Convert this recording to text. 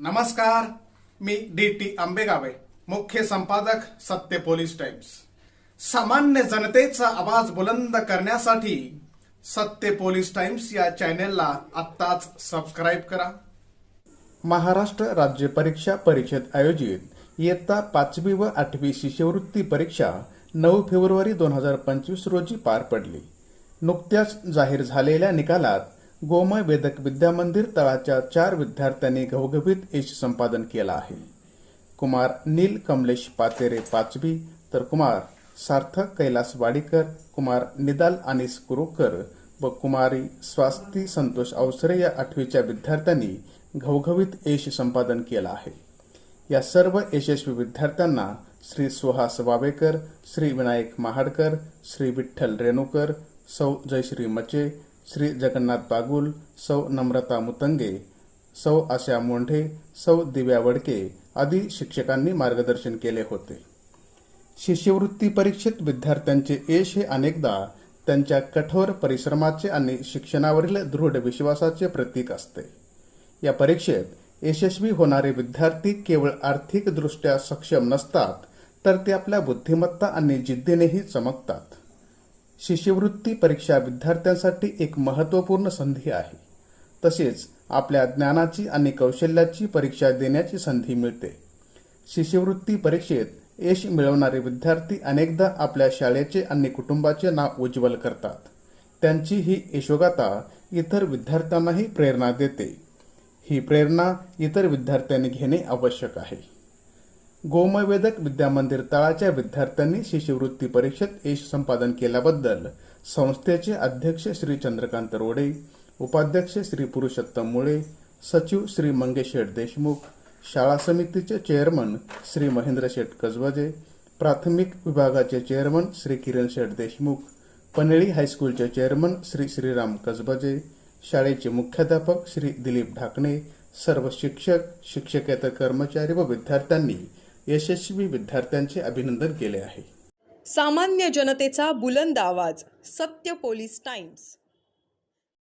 नमस्कार मी D T आंबेगावे मुख्य संपादक सत्य पोलीस टाइम्स. सामान्य जनतेचा आवाज बुलंद करण्यासाठी सत्य पोलीस टाइम्स या चॅनेलला आत्ताच सबस्क्राईब करा. महाराष्ट्र राज्य परीक्षा परिषद आयोजित इयत्ता पाचवी व आठवी शिष्यवृत्ती परीक्षा नऊ फेब्रुवारी दोन हजार पंचवीस रोजी पार पडली. नुकत्याच जाहीर झालेल्या निकालात गोमय वेदक विद्यामंदिर तळाच्या चार विद्यार्थ्यांनी घवघवीत यश संपादन केलं आहे. कुमार नील कमलेश पातेरे पाचवी तर कुमार सार्थक कैलास वाडीकर कुमार निदाल अनिस कुरुकर व कुमारी स्वास्ती संतोष अवसरे या आठवीच्या विद्यार्थ्यांनी घवघवीत यश संपादन केलं आहे. या सर्व यशस्वी विद्यार्थ्यांना श्री सुहास वावेकर श्री विनायक महाडकर श्री विठ्ठल रेणुकर सौ जयश्री मचे श्री जगन्नाथ बागुल सौ नम्रता मुतंगे सौ आशा मोंढे सौ दिव्या वडके आदी शिक्षकांनी मार्गदर्शन केले होते. शिष्यवृत्ती परीक्षेत विद्यार्थ्यांचे यश हे अनेकदा त्यांच्या कठोर परिश्रमाचे आणि शिक्षणावरील दृढ विश्वासाचे प्रतीक असते. या परीक्षेत यशस्वी होणारे विद्यार्थी केवळ आर्थिकदृष्ट्या सक्षम नसतात तर ते आपल्या बुद्धिमत्ता आणि जिद्दीनेही चमकतात. शिष्यवृत्ती परीक्षा विद्यार्थ्यांसाठी एक महत्त्वपूर्ण संधी आहे. तसेच आपल्या ज्ञानाची आणि कौशल्याची परीक्षा देण्याची संधी मिळते. शिष्यवृत्ती परीक्षेत यश मिळवणारे विद्यार्थी अनेकदा आपल्या शाळेचे आणि कुटुंबाचे नाव उज्ज्वल करतात. त्यांची ही यशोगाथा इतर विद्यार्थ्यांनाही प्रेरणा देते. ही प्रेरणा इतर विद्यार्थ्यांनी घेणे आवश्यक आहे. गोमयवेदक विद्यामंदिर तळाच्या विद्यार्थ्यांनी शिष्यवृत्ती परीक्षेत यश संपादन केल्याबद्दल संस्थेचे अध्यक्ष श्री चंद्रकांत रोडे उपाध्यक्ष श्री पुरुषोत्तम मुळे सचिव श्री मंगेश शेठ देशमुख शाळा समितीचे चेअरमन श्री महेंद्र शेठ कसबजे प्राथमिक विभागाचे चेअरमन श्री किरण शेठ देशमुख पनेळी हायस्कूलचे चेअरमन श्री श्रीराम कसबजे शाळेचे मुख्याध्यापक श्री दिलीप ढाकणे सर्व शिक्षक शिक्षकेतर कर्मचारी व विद्यार्थ्यांनी यशस्वी विद्यार्थ्यांचे अभिनंदन केले आहे. सामान्य जनतेचा बुलंद आवाज सत्य पोलीस टाइम्स.